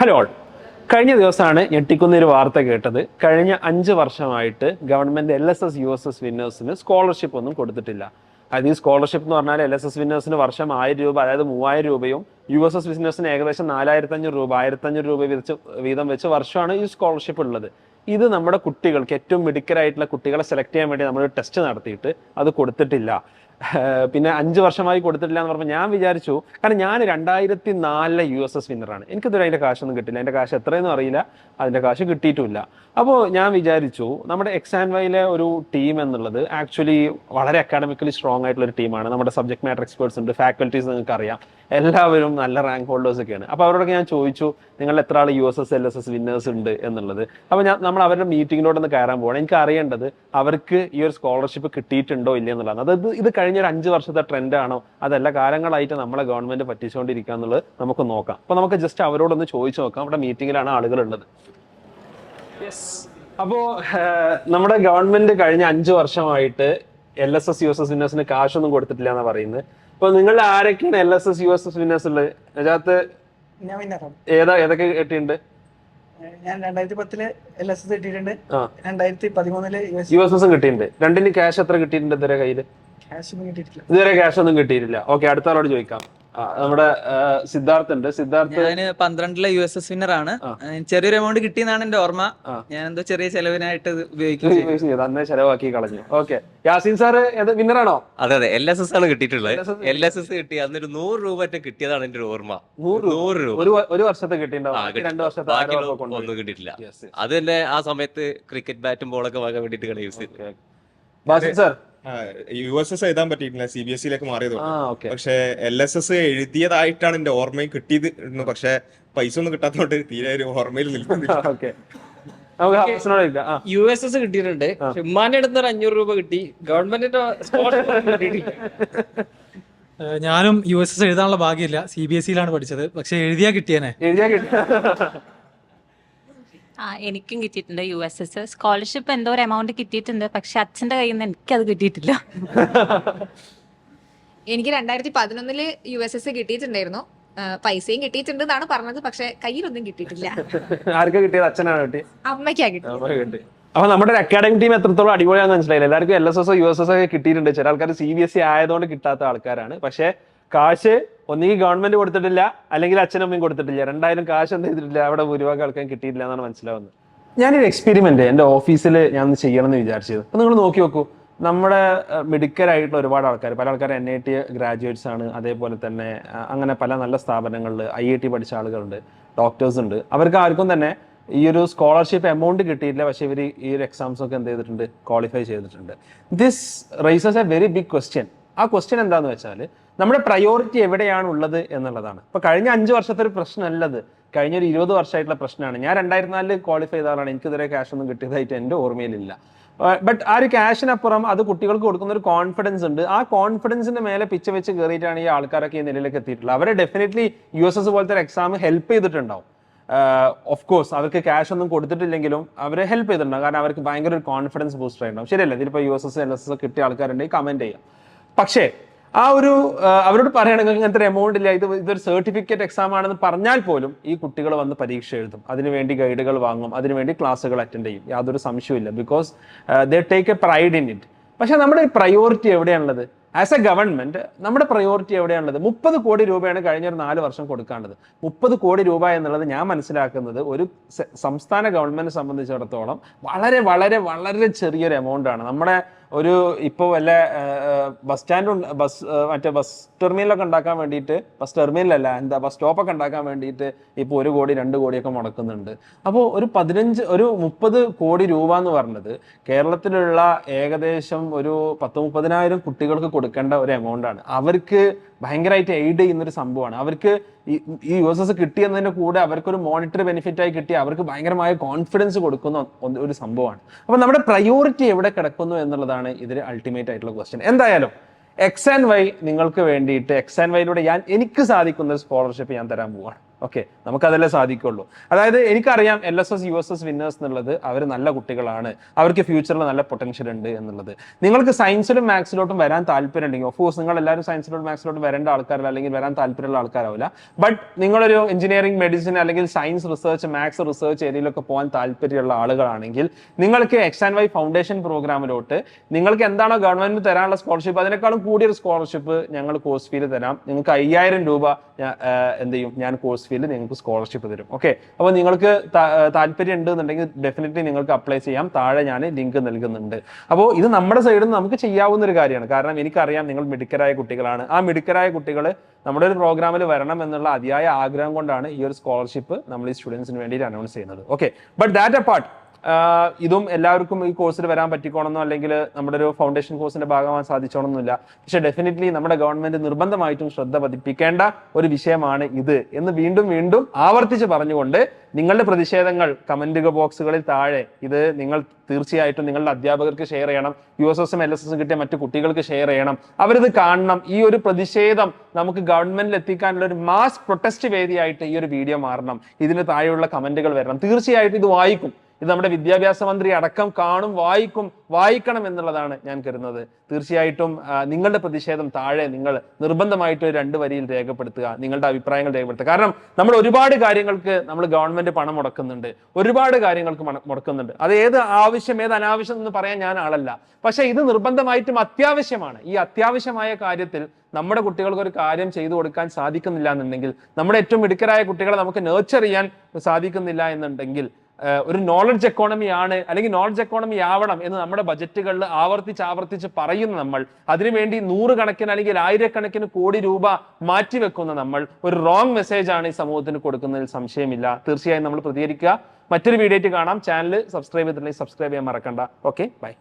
Hello all കഴിഞ്ഞ ദിവസമാണ് ഞെട്ടിക്കുന്ന ഒരു വാർത്ത കേട്ടത്. കഴിഞ്ഞ അഞ്ച് വർഷമായിട്ട് government L S S U S S വിന്നേഴ്സിന് scholarship ഒന്നും കൊടുത്തിട്ടില്ല. അത് ഈ സ്കോളർഷിപ്പ് എന്ന് പറഞ്ഞാൽ എൽ എസ് എസ് വിന്നേഴ്സിന് വർഷം ആയിരം രൂപ അതായത് മൂവായിരം രൂപയും യു എസ് എസ് വിന്നേഴ്സിന് ഏകദേശം നാലായിരത്തി അഞ്ഞൂറ് രൂപ ആയിരത്തി അഞ്ഞൂറ് രൂപ വെച്ച് വീതം വെച്ച് വർഷമാണ് ഈ സ്കോളർഷിപ്പ് ഉള്ളത്. ഇത് നമ്മുടെ കുട്ടികൾക്ക് ഏറ്റവും മിടുക്കരായിട്ടുള്ള കുട്ടികളെ സെലക്ട് ചെയ്യാൻ വേണ്ടി നമ്മൾ ടെസ്റ്റ് നടത്തിയിട്ട് അത് കൊടുത്തിട്ടില്ല. പിന്നെ അഞ്ച് വർഷമായി കൊടുത്തിട്ടില്ല എന്ന് പറഞ്ഞപ്പോൾ ഞാൻ വിചാരിച്ചു. കാരണം ഞാൻ രണ്ടായിരത്തി നാലിലെ യു എസ് എസ് വിന്നറാണ് എനിക്കിതുവരെ അതിന്റെ കാശൊന്നും കിട്ടില്ല. എന്റെ കാശ് എത്രയെന്നും അറിയില്ല. അതിന്റെ കാശ് കിട്ടിയിട്ടുമില്ല അപ്പോൾ ഞാൻ വിചാരിച്ചു നമ്മുടെ എക്സ് ആൻഡ് വൈയിലെ ഒരു ടീം എന്നുള്ളത് ആക്ച്വലി വളരെ അക്കാഡമിക്കലി സ്ട്രോങ് ആയിട്ടുള്ള ഒരു ടീമാണ് നമ്മുടെ സബ്ജക്ട് മാറ്റർ എക്സ്പേർട്സ് ഉണ്ട് ഫാക്കൽറ്റീസ് നിങ്ങൾക്ക് അറിയാം. എല്ലാവരും നല്ല റാങ്ക് ഹോൾഡേഴ്സ് ഒക്കെയാണ്. അപ്പോൾ അവരോടൊക്കെ ഞാൻ ചോദിച്ചു നിങ്ങൾ എത്ര ആൾ U S S L S S winners ഉണ്ട്? എന്നുള്ളത്. അപ്പോൾ ഞാൻ നമ്മൾ അവരുടെ മീറ്റിങ്ങിലോട്ടൊന്ന് കയറാൻ പോകണം എനിക്ക് അറിയേണ്ടത് അവർക്ക് ഈ ഒരു സ്കോളർഷിപ്പ് കിട്ടിയിട്ടുണ്ടോ ഇല്ല എന്നുള്ളതാണ്. അതായത് ഇത് ഒരു അഞ്ച് വർഷത്തെ ട്രെൻഡ് ആണോ അതല്ല കാലങ്ങളായിട്ട് നമ്മളെ ഗവൺമെന്റ് പറ്റിച്ചുകൊണ്ടിരിക്കുക എന്നുള്ളത് നമുക്ക് നോക്കാം. അപ്പൊ നമുക്ക് ജസ്റ്റ് അവരോടൊന്ന് ചോദിച്ചു നോക്കാം. അവിടെ മീറ്റിംഗിലാണ് ആളുകൾ ഉള്ളത് അപ്പോ നമ്മുടെ ഗവൺമെന്റ് കഴിഞ്ഞ അഞ്ചു വർഷമായിട്ട് L S S U S S വിന്നേഴ്സിന് കാശൊന്നും കൊടുത്തിട്ടില്ല എന്നാ പറയുന്നത്. അപ്പൊ നിങ്ങൾ ആരൊക്കെയാണ് L S S U S S winners ഉള്ളത്? അതിനകത്ത് ഞാൻ വിന്നറാണ് ഏതാ ഏതൊക്കെ കിട്ടിയിട്ടുണ്ട്? ഞാൻ രണ്ടായിരത്തി പത്തിൽ എൽ എസ് എസ് കിട്ടിയിട്ടുണ്ട് രണ്ടായിരത്തി പതിമൂന്നിൽ യു എസ് എസ് കിട്ടിയിട്ടുണ്ട്. രണ്ടിന് ക്യാഷ് എത്ര കിട്ടിയിട്ടുണ്ട് ഇതുവരെ കിട്ടിയിട്ടില്ല ഇതുവരെ ക്യാഷ് ഒന്നും കിട്ടിയിട്ടില്ല. ഓക്കെ അടുത്ത ആളോട് ചോദിക്കാം. നമ്മുടെ സിദ്ധാർത്ഥ് ഉണ്ട്. സിദ്ധാർത്ഥ് ഞാൻ പന്ത്രണ്ടിലെ യു എസ് എസ് വിന്നർ ആണ്. ചെറിയൊരു എമൗണ്ട് കിട്ടിയെന്നാണ് എന്റെ ഓർമ്മ. ഞാൻ എന്തോ ചെറിയ ചെലവിനായിട്ട് ഉപയോഗിക്കും അന്നേ ചെലവാക്കി കളഞ്ഞു. ഓക്കെ. യാസിൻ സാറ് വിന്നറാണോ അതെ അതെ. എൽ എസ് എസ് ആണ് കിട്ടിയിട്ടുള്ളത്. എൽ എസ് എസ് കിട്ടി. അന്നൊരു നൂറ് രൂപ കിട്ടിയതാണ് എന്റെ ഓർമ്മ. നൂറ് രൂപ. ഒരു വർഷത്തെ കിട്ടിയിട്ടുണ്ടാവും. രണ്ട് വർഷത്തെ. ഒന്നും കിട്ടിയിട്ടില്ല. അത് തന്നെ ആ സമയത്ത് ക്രിക്കറ്റ് ബാറ്റും ബോളൊക്കെ വാങ്ങാൻ വേണ്ടിട്ട് യൂസ് ചെയ്തു സാർ? യു എസ് എസ് എഴുതാൻ പറ്റിയിട്ടില്ല സി ബി എസ് സിയിലേക്ക് മാറിയത് പക്ഷെ എൽ എസ് എസ് എഴുതിയതായിട്ടാണ് എന്റെ ഓർമ്മയിൽ കിട്ടിയത് പക്ഷെ പൈസ ഒന്നും കിട്ടാത്തതുകൊണ്ട് തീരെ ഒരു ഓർമ്മയിൽ നിൽക്കുന്നില്ല. യു എസ് എസ് കിട്ടിയിട്ടുണ്ട്. ഉമ്മാന്റെ അടുത്ത് ഒരു അഞ്ഞൂറ് രൂപ കിട്ടി. ഗവൺമെന്റിന്റെ കിട്ടിയിട്ടില്ല. ഞാനും യു എസ് എസ് എഴുതാനുള്ള ഭാഗ്യമില്ല. സി ബി എസ് സിയിലാണ് പഠിച്ചത്. പക്ഷെ എഴുതിയാ കിട്ടിയനെ. എഴുതിയാ കിട്ടി. ആ എനിക്കും കിട്ടിയിട്ടുണ്ട് യു എസ് എസ്. സ്കോളർഷിപ്പ് എന്തോ ഒരു എമൗണ്ട് കിട്ടിയിട്ടുണ്ട് പക്ഷെ അച്ഛന്റെ കയ്യിൽ നിന്ന് എനിക്കത് കിട്ടിയിട്ടില്ല. എനിക്ക് രണ്ടായിരത്തി പതിനൊന്നിൽ യു എസ് എസ് കിട്ടിയിട്ടുണ്ടായിരുന്നു. ആ, പൈസയും കിട്ടിയിട്ടുണ്ട് എന്നാണ് പറഞ്ഞത് പക്ഷെ കയ്യിലൊന്നും കിട്ടിയിട്ടില്ല. ആർക്കാ കിട്ടിയത്? അച്ഛനാണ് കിട്ടി അമ്മയ്ക്കാ കിട്ടി അമ്മ കിട്ടി അപ്പൊ നമ്മുടെ ഒരു അക്കാഡമിക് ടീം എത്രത്തോളം അടിപൊളിയാണെന്ന് മനസ്സിലായില്ല? എല്ലാവർക്കും L S S U S S ഒക്കെ കിട്ടിയിട്ടുണ്ട്. ചില ആൾക്കാർ സി ബി എസ് സി ആയതുകൊണ്ട് കിട്ടാത്ത ആൾക്കാരാണ്. പക്ഷെ കാശ് ഒന്നുകിൽ ഗവൺമെന്റ് കൊടുത്തിട്ടില്ല അല്ലെങ്കിൽ അച്ഛനമ്മയും കൊടുത്തിട്ടില്ല. രണ്ടായാലും കാശ് എന്ത് ചെയ്തിട്ടില്ല അവിടെ ഭൂരിഭാഗം ആൾക്കാരും കിട്ടിയിട്ടില്ല എന്നാണ് മനസ്സിലാവുന്നത്. ഞാനൊരു എക്സ്പെരിമെന്റ് എന്റെ ഓഫീസിൽ ഞാൻ ഒന്ന് ചെയ്യണം എന്ന് വിചാരിച്ചത്. അപ്പൊ നിങ്ങൾ നോക്കി നോക്കൂ നമ്മുടെ മിടുക്കരായിട്ടുള്ള ഒരുപാട് ആൾക്കാർ പല ആൾക്കാർ എൻ ഐ ടി ഗ്രാജുവേറ്റ്സ് ആണ്. അതേപോലെ തന്നെ അങ്ങനെ പല നല്ല സ്ഥാപനങ്ങളിൽ ഐ ഐ ടി പഠിച്ച ആളുകളുണ്ട് ഡോക്ടേഴ്സ് ഉണ്ട്. അവർക്ക് ആർക്കും തന്നെ ഈ ഒരു സ്കോളർഷിപ്പ് എമൗണ്ട് കിട്ടിയില്ല പക്ഷേ ഇവർ ഈ ഒരു എക്സാംസ് ഒക്കെ എന്ത് ചെയ്തിട്ടുണ്ട് ക്വാളിഫൈ ചെയ്തിട്ടുണ്ട്. This raises a very big question ആ ക്വസ്റ്റ്യൻ എന്താന്ന് വെച്ചാൽ നമ്മുടെ പ്രയോറിറ്റി എവിടെയാണ് ഉള്ളത് എന്നുള്ളതാണ്. ഇപ്പൊ കഴിഞ്ഞ അഞ്ച് വർഷത്തെ ഒരു പ്രശ്നമല്ലത്. കഴിഞ്ഞ ഒരു ഇരുപത് വർഷമായിട്ടുള്ള പ്രശ്നമാണ്. ഞാൻ രണ്ടായിരത്തി നാലിൽ ക്വാളിഫൈ ചെയ്ത ആളാണ് എനിക്ക് ഇതുവരെ ക്യാഷ് ഒന്നും കിട്ടിയതായിട്ട് എന്റെ ഓർമ്മയിലില്ല. ബട്ട് ആ ഒരു ക്യാഷിനപ്പുറം അത് കുട്ടികൾക്ക് കൊടുക്കുന്ന ഒരു കോൺഫിഡൻസ് ഉണ്ട്. ആ കോൺഫിഡൻസിന്റെ മേലെ പിച്ച വെച്ച് കയറിയിട്ടാണ് ഈ ആൾക്കാരൊക്കെ ഈ നിലയിലേക്ക് എത്തിയിട്ടുള്ളത്. അവരെ ഡെഫിനറ്റ്ലി യു എസ് എസ് പോലത്തെ ഒരു എക്സാം ഹെൽപ്പ് ചെയ്തിട്ടുണ്ടാവും. ഓഫ് കോഴ്സ് അവർക്ക് ക്യാഷ് ഒന്നും കൊടുത്തിട്ടില്ലെങ്കിലും അവരെ ഹെൽപ്പ് ചെയ്തിട്ടുണ്ടാവും. കാരണം അവർക്ക് ഭയങ്കര ഒരു കോൺഫിഡൻസ് ബൂസ്റ്റർ ഉണ്ടാവും ശരിയല്ല? ഇതിലിപ്പോൾ U S S L S S കിട്ടിയ ആൾക്കാരുണ്ടെങ്കിൽ കമന്റ് ചെയ്യാം. പക്ഷേ ആ ഒരു അവരോട് പറയുകയാണെങ്കിൽ ഇങ്ങനത്തെ ഒരു എമൗണ്ട് ഇല്ല. ഇത് ഇതൊരു സർട്ടിഫിക്കറ്റ് എക്സാം ആണെന്ന് പറഞ്ഞാൽ പോലും ഈ കുട്ടികൾ വന്ന് പരീക്ഷ എഴുതും. അതിനുവേണ്ടി ഗൈഡുകൾ വാങ്ങും. അതിനുവേണ്ടി ക്ലാസ്സുകൾ അറ്റൻഡ് ചെയ്യും. യാതൊരു സംശയമില്ല because they take a pride in it പക്ഷെ നമ്മുടെ പ്രയോറിറ്റി എവിടെയാണുള്ളത്? ആസ് എ ഗവൺമെന്റ് നമ്മുടെ പ്രയോറിറ്റി എവിടെയാണുള്ളത്? മുപ്പത് കോടി രൂപയാണ് കഴിഞ്ഞ ഒരു നാല് വർഷം കൊടുക്കേണ്ടത് മുപ്പത് കോടി രൂപ എന്നുള്ളത് ഞാൻ മനസ്സിലാക്കുന്നത് ഒരു സംസ്ഥാന ഗവൺമെന്റ് സംബന്ധിച്ചിടത്തോളം വളരെ വളരെ വളരെ ചെറിയൊരു എമൗണ്ട് ആണ്. നമ്മുടെ ഒരു ഇപ്പോൾ വല്ല ബസ് സ്റ്റാൻഡ് ബസ് മറ്റേ ബസ് ടെർമിനലൊക്കെ ഉണ്ടാക്കാൻ വേണ്ടിയിട്ട് ബസ് ടെർമിനലല്ല എന്താ ബസ് സ്റ്റോപ്പൊക്കെ ഉണ്ടാക്കാൻ വേണ്ടിയിട്ട് ഇപ്പോൾ ഒരു കോടി രണ്ട് കോടിയൊക്കെ മുടക്കുന്നുണ്ട്. അപ്പോൾ ഒരു പതിനഞ്ച് ഒരു മുപ്പത് കോടി രൂപ എന്ന് പറഞ്ഞത് കേരളത്തിലുള്ള ഏകദേശം ഒരു പത്ത് മുപ്പതിനായിരം കുട്ടികൾക്ക് കൊടുക്കേണ്ട ഒരു എമൗണ്ട് ആണ്. അവർക്ക് ഭയങ്കരമായിട്ട് എയ്ഡ് ചെയ്യുന്ന ഒരു സംഭവമാണ്. അവർക്ക് ഈ യൂസേഴ്സ് കിട്ടിയെന്നതിന്റെ കൂടെ അവർക്കൊരു മോണിറ്ററി ബെനിഫിറ്റ് ആയി കിട്ടി അവർക്ക് ഭയങ്കരമായ കോൺഫിഡൻസ് കൊടുക്കുന്ന ഒരു സംഭവമാണ്. അപ്പൊ നമ്മുടെ പ്രയോറിറ്റി എവിടെ കിടക്കുന്നു എന്നുള്ളതാണ് ഇതിൽ അൾട്ടിമേറ്റ് ആയിട്ടുള്ള ക്വസ്റ്റ്യൻ എന്തായാലും എക്സ് ആൻഡ് വൈ നിങ്ങൾക്ക് വേണ്ടിയിട്ട് എക്സ് ആൻഡ് വൈയിലൂടെ ഞാൻ എനിക്ക് സാധിക്കുന്ന ഒരു സ്കോളർഷിപ്പ് ഞാൻ തരാൻ പോവാണ്. ഓക്കെ നമുക്കതല്ലേ സാധിക്കുള്ളൂ. അതായത് എനിക്കറിയാം L S S U S S winners എന്നുള്ളത് അവർ നല്ല കുട്ടികളാണ്. അവർക്ക് ഫ്യൂച്ചറിൽ നല്ല പൊട്ടൻഷ്യൽ ഉണ്ട് എന്നുള്ളത്. നിങ്ങൾക്ക് സയൻസിലും മാത്സിലോട്ടും വരാൻ താല്പര്യം ഉണ്ടെങ്കിൽ ഓഫ് കോഴ്സ് നിങ്ങൾ എല്ലാവരും സയൻസിലോട്ടും മാത്സിലോട്ടും വരേണ്ട ആൾക്കാരല്ല അല്ലെങ്കിൽ വരാൻ താല്പര്യമുള്ള ആൾക്കാരാവില്ല. ബട്ട് നിങ്ങളൊരു എഞ്ചിനീയറിംഗ് മെഡിസിൻ അല്ലെങ്കിൽ സയൻസ് റിസർച്ച് മാത്സ് റിസർച്ച് ഏരിയയിലൊക്കെ പോകാൻ താല്പര്യമുള്ള ആളുകളാണെങ്കിൽ നിങ്ങൾക്ക് എക്സ് ആൻഡ് വൈ ഫൗണ്ടേഷൻ പ്രോഗ്രാമിലോട്ട് നിങ്ങൾക്ക് എന്താണോ ഗവൺമെന്റിന് തരാനുള്ള സ്കോളർഷിപ്പ് അതിനേക്കാളും കൂടിയൊരു സ്കോളർഷിപ്പ് ഞങ്ങൾ കോഴ്സ് ഫീൽ തരാം. നിങ്ങൾക്ക് അയ്യായിരം രൂപ എന്ത് ചെയ്യും? ഞാൻ കോഴ്സ് ഫീൽ നിങ്ങൾക്ക് സ്കോളർഷിപ്പ് തരും. ഓക്കെ അപ്പോൾ നിങ്ങൾക്ക് താല്പര്യം ഉണ്ട് എന്നുണ്ടെങ്കിൽ ഡെഫിനറ്റ്ലി നിങ്ങൾക്ക് അപ്ലൈ ചെയ്യാം. താഴെ ഞാൻ ലിങ്ക് നൽകുന്നുണ്ട്. അപ്പോൾ ഇത് നമ്മുടെ സൈഡിൽ നിന്ന് നമുക്ക് ചെയ്യാവുന്ന ഒരു കാര്യമാണ്. കാരണം എനിക്കറിയാം നിങ്ങൾ മിടുക്കരായ കുട്ടികളാണ്. ആ മിടുക്കരായ കുട്ടികൾ നമ്മുടെ ഒരു പ്രോഗ്രാമിൽ വരണം എന്നുള്ള അതിയായ ആഗ്രഹം കൊണ്ടാണ് ഈ ഒരു സ്കോളർഷിപ്പ് നമ്മൾ ഈ സ്റ്റുഡൻസിന് വേണ്ടിയിട്ട് അനൗൺസ് ചെയ്യുന്നത്. Okay but that a part ah ഇതും എല്ലാവർക്കും ഈ കോഴ്സിൽ വരാൻ പറ്റിക്കോണമെന്നോ അല്ലെങ്കിൽ നമ്മുടെ ഒരു ഫൗണ്ടേഷൻ കോഴ്സിന്റെ ഭാഗമാകാൻ സാധിച്ചോണമെന്നില്ല. പക്ഷെ ഡെഫിനറ്റ്ലി നമ്മുടെ ഗവൺമെന്റ് നിർബന്ധമായിട്ടും ശ്രദ്ധ പതിപ്പിക്കേണ്ട ഒരു വിഷയമാണ് ഇത് എന്ന് വീണ്ടും വീണ്ടും ആവർത്തിച്ച് പറഞ്ഞുകൊണ്ട് നിങ്ങളുടെ പ്രതിഷേധങ്ങൾ കമന്റ് ബോക്സുകളിൽ താഴെ ഇത് നിങ്ങൾ തീർച്ചയായിട്ടും നിങ്ങളുടെ അധ്യാപകർക്ക് ഷെയർ ചെയ്യണം. യു എസ് എസും എൽ എസ് എസും കിട്ടിയ മറ്റു കുട്ടികൾക്ക് ഷെയർ ചെയ്യണം. അവരിത് കാണണം. ഈ ഒരു പ്രതിഷേധം നമുക്ക് ഗവൺമെന്റിൽ എത്തിക്കാനുള്ള ഒരു മാസ് പ്രൊട്ടസ്റ്റ് വേദിയായിട്ട് ഈ ഒരു വീഡിയോ മാറണം. ഇതിന് താഴെയുള്ള കമന്റുകൾ വരണം. തീർച്ചയായിട്ടും ഇത് വായിക്കും. ഇത് നമ്മുടെ വിദ്യാഭ്യാസ മന്ത്രി അടക്കം കാണും വായിക്കും വായിക്കണം എന്നുള്ളതാണ് ഞാൻ കരുതുന്നത്. തീർച്ചയായിട്ടും നിങ്ങളുടെ പ്രതിഷേധം താഴെ നിങ്ങൾ നിർബന്ധമായിട്ട് രണ്ട് വരിയിൽ രേഖപ്പെടുത്തുക നിങ്ങളുടെ അഭിപ്രായങ്ങൾ രേഖപ്പെടുത്തുക. കാരണം നമ്മൾ ഒരുപാട് കാര്യങ്ങൾക്ക് നമ്മൾ ഗവൺമെന്റ് പണം മുടക്കുന്നുണ്ട്. ഒരുപാട് കാര്യങ്ങൾക്ക് മുടക്കുന്നുണ്ട്. അത് ഏത് ആവശ്യം ഏത് അനാവശ്യം എന്ന് പറയാൻ ഞാൻ ആളല്ല. പക്ഷേ ഇത് നിർബന്ധമായിട്ടും അത്യാവശ്യമാണ്. ഈ അത്യാവശ്യമായ കാര്യത്തിൽ നമ്മുടെ കുട്ടികൾക്ക് ഒരു കാര്യം ചെയ്തു കൊടുക്കാൻ സാധിക്കുന്നില്ല എന്നുണ്ടെങ്കിൽ നമ്മുടെ ഏറ്റവും മിടുക്കരായ കുട്ടികളെ നമുക്ക് നേർച്ചർ ചെയ്യാൻ സാധിക്കുന്നില്ല എന്നുണ്ടെങ്കിൽ ഒരു നോളജ് എക്കോണമി ആണ് അല്ലെങ്കിൽ നോളജ് എക്കോണമി ആവണം എന്ന് നമ്മുടെ ബജറ്റുകളിൽ ആവർത്തിച്ച് ആവർത്തിച്ച് പറയുന്ന നമ്മൾ അതിനുവേണ്ടി നൂറുകണക്കിന് അല്ലെങ്കിൽ ആയിരക്കണക്കിന് കോടി രൂപ മാറ്റിവെക്കുന്ന നമ്മൾ ഒരു റോങ് മെസ്സേജ് ആണ് ഈ സമൂഹത്തിന് കൊടുക്കുന്നതിൽ സംശയമില്ല. തീർച്ചയായും നമ്മൾ പ്രതികരിക്കുക. മറ്റൊരു വീഡിയോയിട്ട് കാണാം. ചാനൽ സബ്സ്ക്രൈബ് ചെയ്തിട്ടുണ്ടെങ്കിൽ സബ്സ്ക്രൈബ് ചെയ്യാൻ മറക്കണ്ട. Okay bye